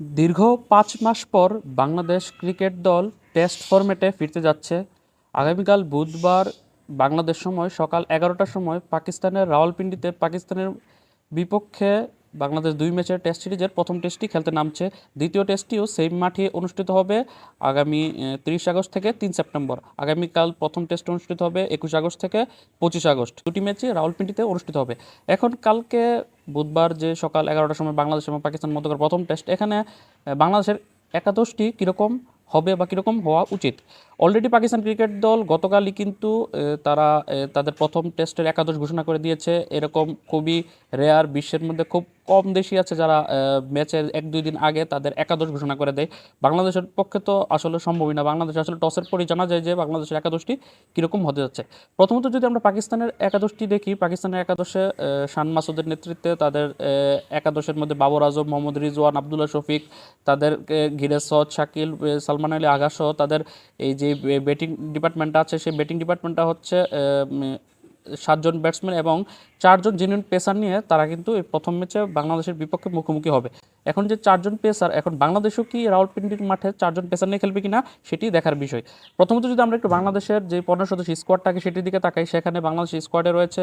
দীর্ঘ পাঁচ মাস পর বাংলাদেশ ক্রিকেট দল টেস্ট ফরম্যাটে ফিরতে যাচ্ছে। আগামীকাল বুধবার বাংলাদেশ সময় সকাল এগারোটার সময় পাকিস্তানের রাওয়ালপিন্ডিতে পাকিস্তানের বিপক্ষে বাংলাদেশ দুই ম্যাচের টেস্ট সিরিজের প্রথম টেস্টটি খেলতে নামছে। দ্বিতীয় টেস্টটিও সেম মাঠে অনুষ্ঠিত হবে আগামী তিরিশ আগস্ট থেকে তিন সেপ্টেম্বর। আগামীকাল প্রথম টেস্ট অনুষ্ঠিত হবে একুশ আগস্ট থেকে পঁচিশ আগস্ট। দুটি ম্যাচই রাওয়ালপিন্ডিতে অনুষ্ঠিত হবে। এখন কালকে বুধবার যে সকাল এগারোটার সময় বাংলাদেশ এবং পাকিস্তান মধ্যকার প্রথম টেস্ট, এখানে বাংলাদেশের একাদশটি কীরকম হবে বা কীরকম হওয়া উচিত? অলরেডি পাকিস্তান ক্রিকেট দল গতকালই কিন্তু তারা তাদের প্রথম টেস্টের একাদশ ঘোষণা করে দিয়েছে। এরকম খুবই রেয়ার বিশ্বের মধ্যে খুব কম দেশই আছে যারা ম্যাচের এক, দুই দিন আগে তাদের একাদশ ঘোষণা করে দেয়। বাংলাদেশের পক্ষে তো আসলে সম্ভবই না। বাংলাদেশ আসলে টসের পরই জানা যায় যে বাংলাদেশের একাদশটি কীরকম হতে যাচ্ছে। প্রথমত যদি আমরা পাকিস্তানের একাদশটি দেখি, পাকিস্তানের একাদশে শান মাসুদের নেতৃত্বে তাদের একাদশের মধ্যে বাবর আজম, মোহাম্মদ রিজওয়ান, আবদুল্লাহ শফিক, তাদেরকে ঘিরে সদ শাকিল সালমান আলী আগাসহ তাদের এই যে ব্যাটিং ডিপার্টমেন্টটা আছে, সেই ব্যাটিং ডিপার্টমেন্টটা হচ্ছে সাতজন ব্যাটসম্যান এবং চারজন জেনুইন পেসার নিয়ে তারা কিন্তু প্রথম ম্যাচে বাংলাদেশের বিপক্ষে মুখোমুখি হবে। এখন যে চারজন পেসার এখন বাংলাদেশও কি রাওয়ালপিন্ডির মাঠে চারজন পেসার নিয়ে খেলবে কিনা সেটি দেখার বিষয়। প্রথমত যদি আমরা একটু বাংলাদেশের যে পনেরো সদস্য স্কোয়াডটাকে সেটির দিকে তাকাই, সেখানে বাংলাদেশ স্কোয়াডে রয়েছে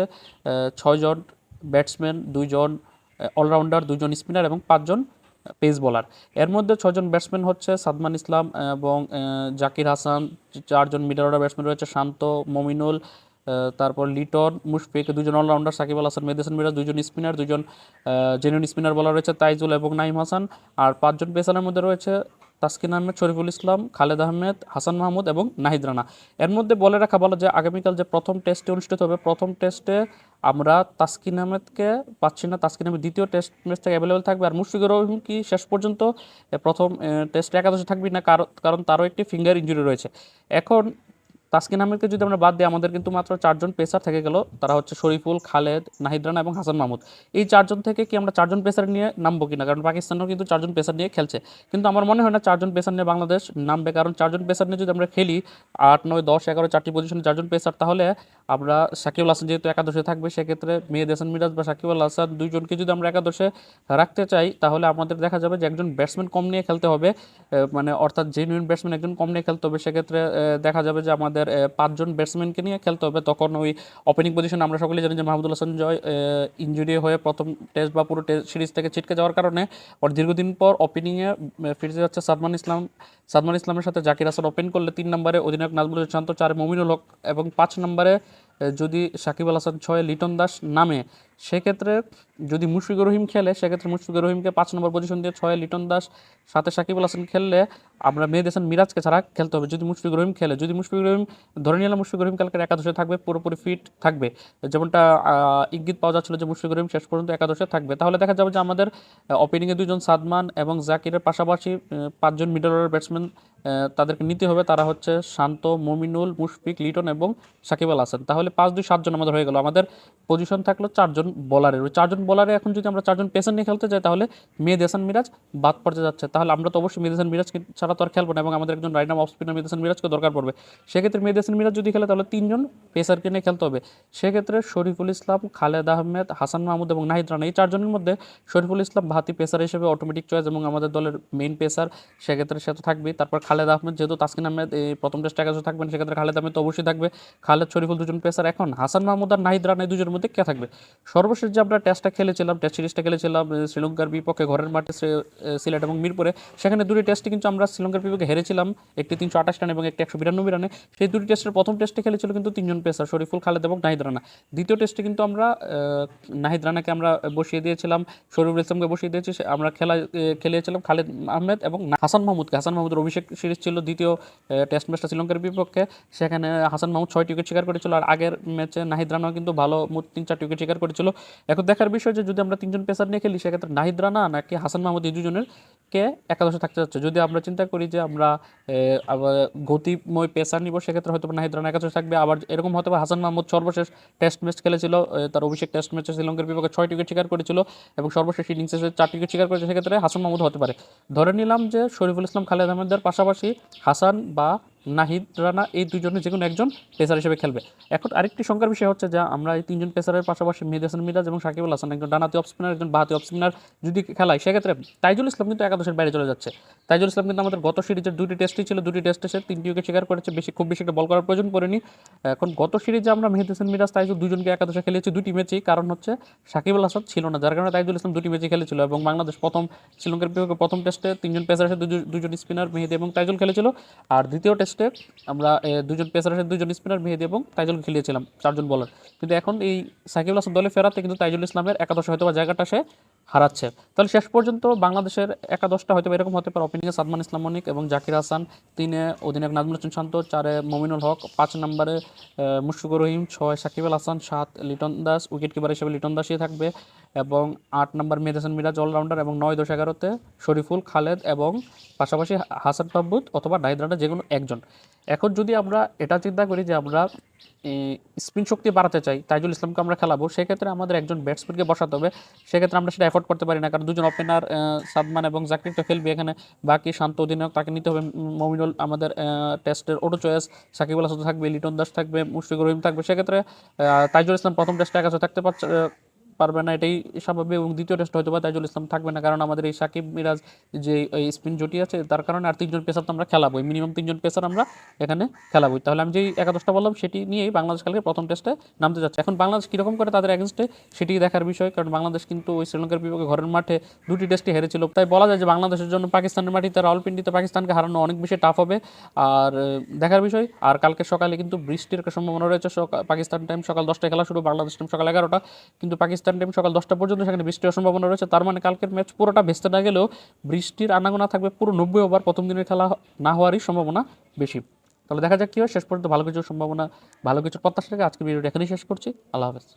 ছয়জন ব্যাটসম্যান দুইজন অলরাউন্ডার দুজন স্পিনার এবং পাঁচজন পেস বোলার এর মধ্যে ছজন ব্যাটসম্যান হচ্ছে সাদমান ইসলাম এবং জাকির হাসান, চারজন মিডল অর্ডার ব্যাটসম্যান রয়েছে শান্ত, মমিনুল তারপর লিটন, মুশফিক, দুজন অলরাউন্ডার সাকিব আল হাসান মেহদিসান মিরাজ দুজন স্পিনার দুজন জেনুইন স্পিনার বলার রয়েছে, তাইজুল এবং নাইম হাসান। আর পাঁচজন পেসারের মধ্যে রয়েছে তাসকিন আহমেদ, শরীফুল ইসলাম, খালেদ আহমেদ, হাসান মাহমুদ এবং নাহিদ রানা। এর মধ্যে বলে রাখা ভালো যে, আগামীকাল যে প্রথম টেস্টে অনুষ্ঠিত হবে, প্রথম টেস্টে আমরা তাসকিন আহমেদকে পাচ্ছি না। তাসকিন আহমেদ দ্বিতীয় টেস্ট ম্যাচ থেকে অ্যাভেলেবেল থাকবে। আর মুশফিকুর রহিম কি শেষ পর্যন্ত প্রথম টেস্টে একাদশে থাকবে না? কারণ তারও একটি ফিঙ্গার ইঞ্জুরি রয়েছে। এখন তাসকিন আহমেদকে যদি আমরা বাদ দিই, আমাদের কিন্তু মাত্র চারজন পেসার থেকে গেল। তারা হচ্ছে শরীফুল, খালেদ নাহিদ রানা এবং হাসান মাহমুদ। এই চারজন থেকে কি আমরা চারজন পেসার নিয়ে নামবো কিনা? কারণ পাকিস্তানও কিন্তু চারজন পেসার নিয়ে খেলছে। কিন্তু আমার মনে হয় না চারজন পেসার নিয়ে বাংলাদেশ নামবে। কারণ চারজন পেসার নিয়ে যদি আমরা খেলি, আট, নয়, দশ, এগারো, চারটি পজিশনে চারজন পেসার, তাহলে আমরা সাকিবুল হাসান যেহেতু একাদশে থাকবে, সেক্ষেত্রে মেহেদ হাসান মিরাজ বা সাকিবুল হাসান দুইজনকে যদি আমরা একাদশে রাখতে চাই, তাহলে আমাদের দেখা যাবে যে একজন ব্যাটসম্যান কম নিয়ে খেলতে হবে। মানে অর্থাৎ জেনুইন ব্যাটসম্যান একজন কম নিয়ে খেলতে হবে। সেক্ষেত্রে দেখা যাবে যে আমাদের পাঁচজন ব্যাটসম্যানকে নিয়ে খেলতে হবে। তখন ওই ওপেনিং পজিশন আমরা সকলেই জানি যে মাহমুদুল হাসান জয় ইঞ্জুরি হয়ে প্রথম টেস্ট বা পুরো টেস্ট সিরিজ থেকে ছিটকে যাওয়ার কারণে ওর দীর্ঘদিন পর ওপেনিংয়ে ফিরতে যাচ্ছে সাদমান ইসলাম। সাদমান ইসলামের সাথে জাকির হাসান ওপেন করলে তিন নম্বরে অধিনায়ক নাজমুল শান্ত, চারে মমিনুল হক এবং পাঁচ নম্বরে যদি সাকিব আল হাসান ছয় লিটন দাস নামে সেক্ষেত্রে যদি মুশফিকুর রহিম খেলে, সেক্ষেত্রে মুশফিকুর রহিমকে পাঁচ নম্বর পজিশন দিয়ে ছয়ে, লিটন দাস, সাথে সাকিব আল হাসান খেললে আমরা মেহেদ হাসান মিরাজকে ছাড়া খেলতে হবে। যদি মুশফিকুর রহিম খেলে, যদি মুশফিকুর রহিম, ধরে নিলাম মুশফিকুর রহিম কালকে একাদশে থাকবে, পুরোপুরি ফিট থাকবে। যেমনটা ইঙ্গিত পাওয়া যাচ্ছিল যে মুশফিকুর রহিম শেষ পর্যন্ত একাদশে থাকবে। তাহলে দেখা যাবে যে আমাদের ওপেনিংয়ে দুজন সাদমান এবং জাকিরের পাশাপাশি পাঁচজন মিডল অর্ডার ব্যাটসম্যান তাদেরকে নিতে হবে। তারা হচ্ছে শান্ত, মমিনুল, মুশফিক, লিটন এবং সাকিব আল হাসান। তাহলে পাঁচ, দুই, সাতজন আমাদের হয়ে গেল। আমাদের পজিশন থাকল চারজন। বলারের ওই চারজন বলারে এখন যদি আমরা চারজন পেসার নিয়ে খেলতে যাই, তাহলে মেহেদ মিরাজ বাদ পড়তে যাচ্ছে। তাহলে আমরা তো অবশ্যই মেহেদ মিরাজ ছাড়া তো আর খেলব না এবং আমাদের একজন রাইনাম অফ স্পিনার মেহেদ মিরাজকে দরকার পড়বে। সেক্ষেত্রে মেহেদ মিরাজ যদি খেলে, তাহলে তিনজন পেসারকে নিয়ে খেলতে হবে। সেক্ষেত্রে শরীফুল ইসলাম, খালেদ আহমেদ, হাসান মাহমুদ এবং নাহিদ রানা, এই চারজনের মধ্যে শরীফুল ইসলাম ভাতি পেসার হিসেবে অটোমেটিক চয়েস এবং আমাদের দলের মেইন পেসার সেক্ষেত্রে সে তো থাকবেই। তারপর খালেদ আহমেদ, যেহেতু তাসকিন আহমেদ এই প্রথম টেস্টে একাদশে থাকবেন, সেক্ষেত্রে খালেদ আহমেদ তো অবশ্যই থাকবে। খালেদ, শরীফুল দুজন পেসার এখন। হাসান মাহমুদ আর নাহিদ রানা এই দুজনের মধ্যে কে থাকবে? সর্বশেষ যে আমরা টেস্টটা খেলেছিলাম টেস্ট সিরিজটা খেলেছিলাম শ্রীলঙ্কার বিপক্ষে ঘরের মাঠে সিলেট এবং মিরপুরে, সেখানে দুটি টেস্টে কিন্তু আমরা শ্রীলঙ্কার বিপক্ষে হেরেছিলাম। একটি তিনশো আঠাশ রান এবং একটি একশো বিরানব্বই রানে। সেই দুটি টেস্টের প্রথম টেস্টে খেলেছিল কিন্তু তিনজন পেসার শরীফুল খালেদ এবং নাহিদ রানা। দ্বিতীয় টেস্টে কিন্তু আমরা নাহিদ রানাকে আমরা বসিয়ে দিয়েছিলাম, শরীফুল ইসলামকে বসিয়ে দিয়েছি আমরা খেলা খেলিয়েছিলাম খালেদ আহমেদ এবং হাসান মাহমুদকে। হাসান মাহমুদের অভিষেক সিরিজ ছিল দ্বিতীয় টেস্ট ম্যাচটা শ্রীলঙ্কার বিপক্ষে। সেখানে হাসান মাহমুদ ছয়টি উইকেট শিকার করেছিল, আর আগের ম্যাচে নাহিদ রানাও কিন্তু ভালো মোট তিন চারটি উইকেট শিকার করেছিল। এখন দেখার বিষয় যে যদি আমরা তিনজন পেসার নিয়ে খেলি, সেক্ষেত্রে নাহিদ রানা নাকি হাসান মাহমুদ এই দুজনের কে একাদশে থাকতে যাচ্ছে। যদি আমরা চিন্তা করি যে আমরা গতিময় পেসার নিব, সেক্ষেত্রে হয়তো নাহিদ রানা একাদশে থাকবে। আবার এরকম হয়তো হাসান মাহমুদ সর্বশেষ টেস্ট ম্যাচ খেলেছিল তার অভিষেক টেস্ট ম্যাচে শ্রীলঙ্কার বিপক্ষে ছয় উইকেট শিকার করেছিল এবং সর্বশেষ ইনিংসে সে চারটি উইকেট শিকার করেছে। সেক্ষেত্রে হাসান মাহমুদ হতে পারে। ধরে নিলাম যে শরীফুল ইসলাম, খালেদ আহমেদের পাশাপাশি হাসান বা নাহিদ রানা, এই দুজনের যে কোনো একজন পেসার হিসেবে খেলবে। এখন আরেকটি শঙ্কার বিষয় হচ্ছে যে, আমরা এই তিনজন পেসারের পাশাপাশি মেহেদ হাসান মিরাজ এবং সাকিবুল হাসান একজন ডানাতি অফ স্পিনার একজন বাহাতি অফ স্পিনার যদি খেলায়, সেক্ষেত্রে তাইজুল ইসলাম কিন্তু একাদশের বাইরে চলে যাচ্ছে। তাইজুল ইসলাম কিন্তু আমাদের গত সিরিজের দুটি টেস্টই ছিল, দুটি টেস্টে সে তিনটি উইকেট শিকার করেছে, বেশি, খুব বেশি একটা বল করার প্রয়োজন পড়েনি। এখন গত সিরিজে আমরা মেহেদ হাসান মিরাজ, তাইজুল দুজনকে একাদশে খেলেছি, দুটি ম্যাচেই কারণ হচ্ছে সাকিবুল হাসান ছিল না, যার কারণে তাইজুল ইসলাম দুটি ম্যাচে খেলেছিল এবং বাংলাদেশ প্রথম শ্রীলঙ্কার বিপক্ষে প্রথম টেস্টে তিনজন পেসার সাথে দুজন- দুজন স্পিনার মেহেদি এবং তাইজুল খেলেছিল। আর দ্বিতীয় টেস্টে আমরা দুজন পেসার সাথে দুজন স্পিনার মেহেদি এবং তাইজুল খেলিয়েছিলাম, চারজন বলার কিন্তু এখন এই সাকিবুল হাসান দলে ফেরাতে কিন্তু তাইজুল ইসলামের একাদশ হয়তো বা জায়গাটা সে হারাচ্ছে। তাহলে শেষ পর্যন্ত বাংলাদেশের একাদশটা হয়তো এরকম হতে পারে। ওপেনিংয়ে সাদমান ইসলাম মনিক এবং জাকির হাসান। তিনে অধিনায়ক নাজমুল হোসেন শান্ত, চারে মমিনুল হক। পাঁচ নম্বরে মুশফিকুর রহিম, ছয় সাকিব আল হাসান, সাত লিটন দাস। উইকেট কিপার হিসেবে লিটন দাসই থাকবে এবং আট নম্বর মেহেদ হাসান মিরাজ অলরাউন্ডার এবং নয় দশ এগারোতে শরীফুল, খালেদ এবং পাশাপাশি হাসান মাহমুদ অথবা নাহিদ রানা যে কোনো একজন। এখন যদি আমরা এটা চিন্তা করি যে আমরা স্পিন শক্তি বাড়াতে চাই, তাইজুল ইসলামকে আমরা খেলাবো, সেক্ষেত্রে আমাদের একজন ব্যাটসম্যানকে বসাতে হবে, সেক্ষেত্রে আমরা সেটা এফোর্ড করতে পারি না, কারণ দুজন ওপেনার সাদমান এবং জাকির তো খেলবে এখানে, বাকি শান্ত অধিনায়ক তাকে নিতে হবে মমিনুল আমাদের টেস্টের ওটো চয়েস সাকিবুল হাসান থাকবে, লিটন দাস থাকবে, মুশফিকুর রহিম থাকবে, সেক্ষেত্রে তাইজুল ইসলাম প্রথম টেস্টে একাছে থাকতে পারছে পারবে না, এটাই স্বাভাবিক এবং দ্বিতীয় টেস্ট হয়তো বা তাইজুল ইসলাম থাকবে না। কারণ আমাদের এই সাকিব মিরাজ যে স্পিন জুটি আছে, তার কারণে আর তিনজন পেসার তো আমরা খেলাবো মিনিমাম তিনজন পেসার আমরা এখানে খেলাবো তাহলে আমি যেই একাদশটা বললাম, সেটি নিয়েই বাংলাদেশ কালকে প্রথম টেস্টে নামতে যাচ্ছে। এখন বাংলাদেশ কীরকম করে তাদের এগেনস্টে সেটি দেখার বিষয়। কারণ বাংলাদেশ কিন্তু ওই শ্রীলঙ্কার বিপক্ষে ঘরের মাঠে দুটি টেস্টে হেরেছিল। তাই বলা যায় যে বাংলাদেশের জন্য পাকিস্তানের মাটিতে রাওয়ালপিন্ডিতে পাকিস্তানকে হারানো অনেক বেশি টাফ হবে। আর দেখার বিষয়, আর কালকে সকালে কিন্তু বৃষ্টির একটা সম্ভাবনা রয়েছে। পাকিস্তান টাইম সকাল দশটায় খেলা শুরু, বাংলাদেশ টাইম সকাল এগারোটা। কিন্তু পাকিস্তান টাইম সকাল দশটা পর্যন্ত সেখানে বৃষ্টির সম্ভাবনা রয়েছে। তার মানে কালকের ম্যাচ পুরোটা ভেস্তে না গেলেও বৃষ্টির আনাগোনা থাকবে পুরো নব্বই ওভার। প্রথম দিনের খেলা না হওয়ারই সম্ভাবনা বেশি। তাহলে দেখা যাক কী হয়। শেষ পর্যন্ত ভালো কিছু সম্ভাবনা, ভালো কিছু প্রত্যাশা থেকে আজকে ভিডিওটা এখানেই শেষ করছি। আল্লাহ হাফেজ।